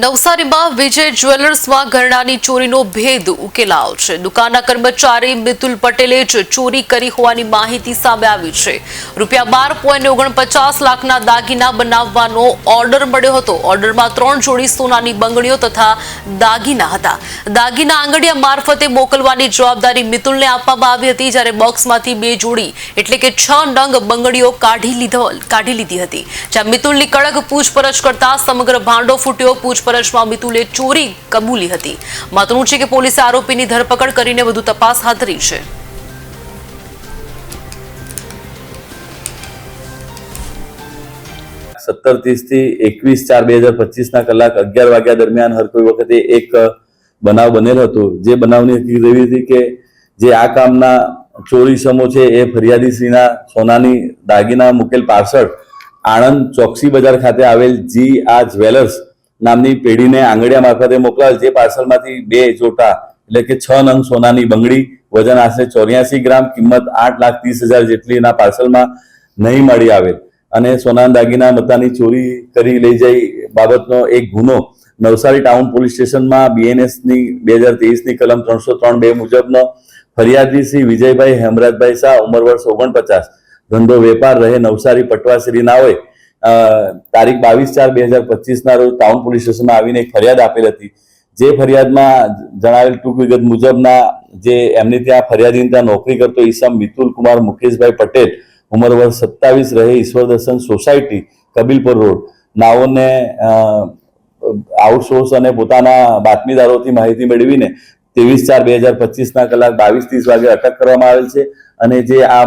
નવસારીમાં વિજય જ્વેલર્સમાં ઘરણાની ચોરીનો ભેદ ઉકેલાયો છે. દુકાનના કર્મચારી મિતુલ પટેલે જ ચોરી કરી હોવાની માહિતી સામે આવી છે. રૂપિયા બાર પોઈન્ટ ઓગણપચાસ લાખના દાગીના બનાવવાનો ઓર્ડર મળ્યો હતો. ઓર્ડરમાં ત્રણ જોડી સોનાની બંગડીઓ તથા દાગીના હતા. દાગીના આંગડિયા મારફતે મોકલવાની જવાબદારી મિતુલને આપવામાં આવી હતી જ્યારે બોક્સમાંથી બે જોડી એટલે કે છ નંગ બંગડીઓ કાઢી લીધો કાઢી લીધી હતી. જ્યાં મિતુલની કડક પૂછપરછ કરતા સમગ્ર ભાંડો ફૂટ્યો. પૂછપરછમાં મિતુલે ચોરી કબૂલી હતી. મહત્વનું છે કે પોલીસે આરોપીની ધરપકડ કરીને વધુ તપાસ હાથ ધરી છે. સત્તર ત્રીસથી એકવીસ ચાર બે હજાર પચીસ ના કલાક અગિયાર વાગ્યા દરમિયાન હર કોઈ વખતે એક બનાવ બનેલો હતો. જે બનાવની હકીકત એવી હતી કે જે આ કામના ચોરી સમો છે એ ફરિયાદીશ્રીના સોનાની દાગીના મુકેલ પાર્સલ આણંદ ચોકસી બજાર ખાતે આવેલ જી આ જ્વેલર્સ નામની પેઢીને આંગળીયા મારફતે મોકલાવેલ જે પાર્સલમાંથી બે જોટા એટલે કે છ નંગ સોનાની બંગડી, વજન આશરે ચોર્યાસી ગ્રામ, કિંમત આઠ લાખ ત્રીસ હજાર જેટલીના પાર્સલમાં નહીં મળી આવેલ. અને સોનાના દાગીના મતાની ચોરી કરી લઈ જઈ બાબતનો એક ગુનો નવસારી ટાઉન પોલીસ સ્ટેશનમાં બીએનએસની બે હજારની કલમ ત્રણસો ત્રણ બે મુજબનો ફરિયાદી શ્રી વિજયભાઈ હેમરાજભાઈ શાહ, ઉંમર વર્ષ ઓગણપચાસ. ધંધો વેપાર રહે નવસારી પટવાશ્રી ના હોય. તારીખ બાવીસ ચાર બે હજાર પચીસના રોજ ટાઉન પોલીસ સ્ટેશનમાં આવીને એક ફરિયાદ આપેલ હતી. જે ફરિયાદમાં જણાવેલ ટૂંક વિગત મુજબના જે એમની ત્યાં ફરિયાદીની ત્યાં નોકરી કરતો ઈસમ મિતુલ કુમાર મુકેશભાઈ પટેલ, ઉંમર વર્ષ સત્તાવીસ રહે ઈશ્વર દર્શન સોસાયટી, કબીલપુર રોડ. નાઓને આઉટસોર્સ અને પોતાના બાતમીદારોથી માહિતી મેળવીને ત્રેવીસ ચાર બે હજાર પચીસના કલાક બાવીસ ત્રીસ વાગે અટક કરવામાં આવેલ છે. અને જે આ